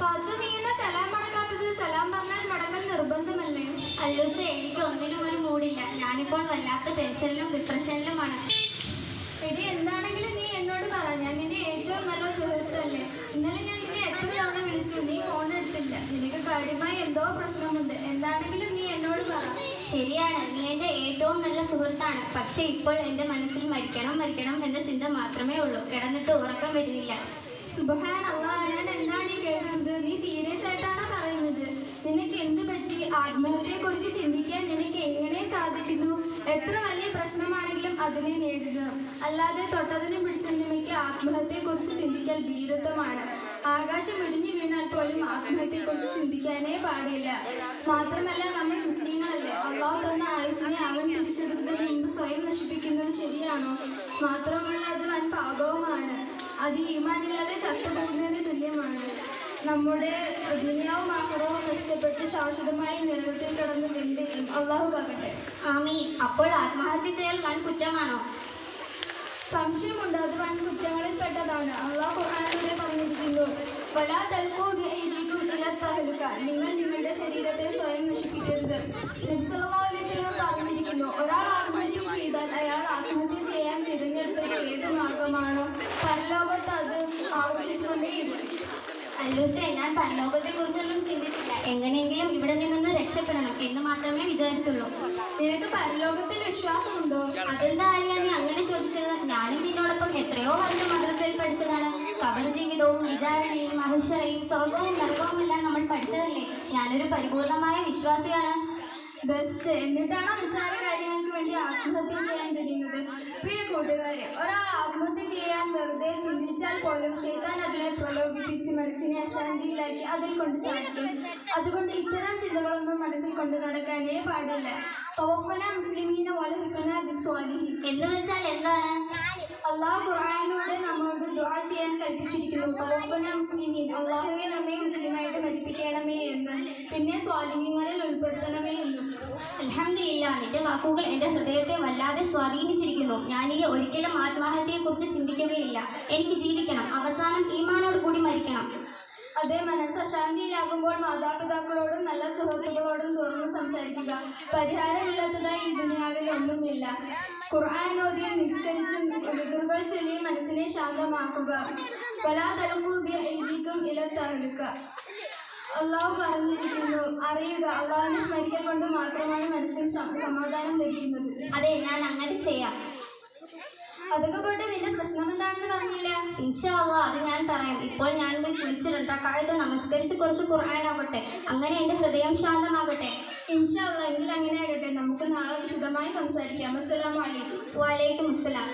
പത്ത് നീ എന്നെ സലാം മടക്കാത്തത് സലാം പറഞ്ഞാൽ മടങ്ങൽ നിർബന്ധമല്ലേ? അല്ലൂസേ എനിക്ക് ഒന്നിനും ഒരു മൂടില്ല. ഞാനിപ്പോൾ വല്ലാത്ത ടെൻഷനിലും ഡിപ്രഷനിലുമാണ് എടി എന്താണെങ്കിലും നീ എന്നോട് പറ. ഞാൻ നിന്റെ ഏറ്റവും നല്ല സുഹൃത്തല്ലേ. ഇന്നലെ ഞാൻ നിന്നെ എത്ര തവണ വിളിച്ചു. നീ ഫോൺ എടുത്തില്ല. നിനക്ക് കാര്യമായി എന്തോ പ്രശ്നമുണ്ട്. എന്താണെങ്കിലും നീ എന്നോട് പറ. ശരിയാണ്. നീ എന്റെ ഏറ്റവും നല്ല സുഹൃത്താണ്. പക്ഷേ ഇപ്പോൾ എന്റെ മനസ്സിൽ മരിക്കണം മരിക്കണം എന്ന ചിന്ത മാത്രമേ ഉള്ളൂ. കിടന്നിട്ട് ഉറക്കം വരുന്നില്ല. സുബഹാൻ ഞാൻ എന്താണ് കേൾക്കുന്നത് നീ പറയുന്നത്? നിനക്ക് എന്ത് ആത്മഹത്യയെ കുറിച്ച് ചിന്തിക്കാൻ നിനക്ക് എങ്ങനെ സാധിക്കുന്നു? എത്ര വലിയ പ്രശ്നമാണെങ്കിലും അതിനെ അല്ലാതെ ആകാശം ഇടിഞ്ഞു വീണാൽ പോലും ആത്മഹത്യയെ കുറിച്ച് ചിന്തിക്കാനേ പാടില്ല. മാത്രമല്ല നമ്മൾ മുസ്ലിങ്ങളല്ലേ? അള്ളാഹു തന്ന ആയുസിനെ അവൻ തിരിച്ചെടുക്കുന്നതിന് മുമ്പ് സ്വയം നശിപ്പിക്കുന്നത് ശരിയാണോ? മാത്രമല്ല അത് വൻ പാപവുമാണ്. അത് ഈമാനില്ലാതെ ചത്തുപോകുന്നതിന് തുല്യമാണ്. നമ്മുടെ ദുനിയാവും ആഹ്റവും നഷ്ടപ്പെട്ട് ശാശ്വതമായി നിരവത്തിൽ കിടന്ന് നിന്ദയും അള്ളാഹു കാകട്ടെ ആമീ അപ്പോൾ ആത്മഹത്യ ചെയ്യൽ വൻ കുറ്റമാണോ? സംശയമുണ്ട്. അത് വൻ കുറ്റങ്ങളിൽ പെട്ടതാണ് അള്ളാഹു ഖുർആാനിലൂടെ പറഞ്ഞിരിക്കുന്നു വലാ തൽക്കോ ബിഐദീകും ഇലാ തഹ്ലുക നിങ്ങൾ നിങ്ങളുടെ ശരീരത്തെ സ്വയം നശിപ്പിക്കരുത്. നബി സല്ലല്ലാഹു അലൈഹി വസല്ലം പറഞ്ഞിരിക്കുന്നു ഒരാൾ തിരഞ്ഞെടുത്തത് ഏത് മാർഗമാണോ പരലോകത്ത് അത് ആവർത്തിച്ചുകൊണ്ടേയിരിക്കും. അല്ലൂസേ ഞാൻ പരലോകത്തെ കുറിച്ചൊന്നും ചിന്തിച്ചില്ല. എങ്ങനെയെങ്കിലും ഇവിടെ നിന്നൊന്ന് രക്ഷപ്പെടണം എന്ന് മാത്രമേ വിചാരിച്ചുള്ളൂ. നിനക്ക് പരലോകത്തിൽ വിശ്വാസമുണ്ടോ? അതെന്താ അലിയ നീ അങ്ങനെ ചോദിച്ചത്? ഞാനും നിന്നോടൊപ്പം എത്രയോ വർഷം മദ്രസയിൽ പഠിച്ചതാണ്. കബർ ജീവിതവും വിചാരണയും മഹിഷറയും സ്വർഗവും നരകവും എല്ലാം നമ്മൾ പഠിച്ചതല്ലേ? ഞാനൊരു പരിപൂർണമായ വിശ്വാസിയാണ്. ബെസ്റ്റ് എന്നിട്ടാണോ നിസ്സാര കാര്യങ്ങൾക്ക് വേണ്ടി ആത്മഹത്യ കൂട്ടുകാരെ ഒരാൾ ആത്മഹത്യ ചെയ്യാൻ വെറുതെ ചിന്തിച്ചാൽ പോലും ഷെയ്ത്താൻ അതിനെ പ്രലോഭിപ്പിച്ച് മനസ്സിനെ അശാന്തിയിലാക്കി അതിൽ കൊണ്ട് ചാടിക്കും. അതുകൊണ്ട് ഇത്തരം ചിന്തകളൊന്നും മനസ്സിൽ കൊണ്ട് നടക്കാനേ പാടില്ല. തോഫന മുസ്ലിമീന വിൽക്കുന്ന ബിസ്വാലിഹി. എന്ന് വെച്ചാൽ എന്താണ്? അള്ളാഹു ഖുർആനിലൂടെ നമ്മോട് ദുആ ചെയ്യാൻ കൽപ്പിച്ചിരിക്കുന്നു. തോഫന മുസ്ലിമീൻ അള്ളാഹുവെ നമ്മെ മുസ്ലിമായിട്ട് മരിപ്പിക്കണമേ എന്ന്. പിന്നെ സ്വാലിഹ്യങ്ങളിൽ ഉൾപ്പെടുത്തണമേ നിന്റെ വാക്കുകൾ എന്റെ ഹൃദയത്തെ വല്ലാതെ സ്വാധീനിച്ചിരിക്കുന്നു. ഞാനിനി ഒരിക്കലും ആത്മഹത്യയെക്കുറിച്ച് ചിന്തിക്കുകയില്ല. എനിക്ക് ജീവിക്കണം. അവസാനം ഈമാനോട് കൂടി മരിക്കണം. അതേ മനസ്സ് അശാന്തിയിലാകുമ്പോൾ മാതാപിതാക്കളോടും നല്ല സുഹൃത്തുക്കളോടും തുറന്ന് സംസാരിക്കുക. പരിഹാരമില്ലാത്തതായി ഈ ദുനിയാവിൽ ഒന്നുമില്ല. ഖുർആാനോദ്യം നിസ്കരിച്ചും ദുർബൽ ചൊല്ലിയും മനസ്സിനെ ശാന്തമാക്കുക. വലാ തലക്കൂബി എഴുതിക്കും ഇല തഹലുക അള്ളാഹു പറഞ്ഞിരിക്കുന്നു അറിയുക. അള്ളാഹുവിനെ സ്മരിക്കൽ കൊണ്ട് മാത്രമാണ് മനസ്സിന് സമാധാനം ലഭിക്കുന്നത്. അതെ ഞാൻ അങ്ങനെ ചെയ്യാം. അതൊക്കെ പോട്ടെ നിന്റെ പ്രശ്നം എന്താണെന്ന് പറഞ്ഞില്ല. ഇൻഷാ അള്ളാ അത് ഞാൻ പറയാം. ഇപ്പോൾ ഞാൻ പോയി കുളിച്ചിട്ടുണ്ട്. കാലത്ത് നമസ്കരിച്ച് കുറച്ച് കുറയാനാവട്ടെ അങ്ങനെ എന്റെ ഹൃദയം ശാന്തമാകട്ടെ. ഇൻഷാല്ല എങ്കിൽ അങ്ങനെ ആകട്ടെ. നമുക്ക് നാളെ വിശദമായി സംസാരിക്കാം. അസ്സലാമു അലൈക്കും. വലൈക്കും അസ്സലാം.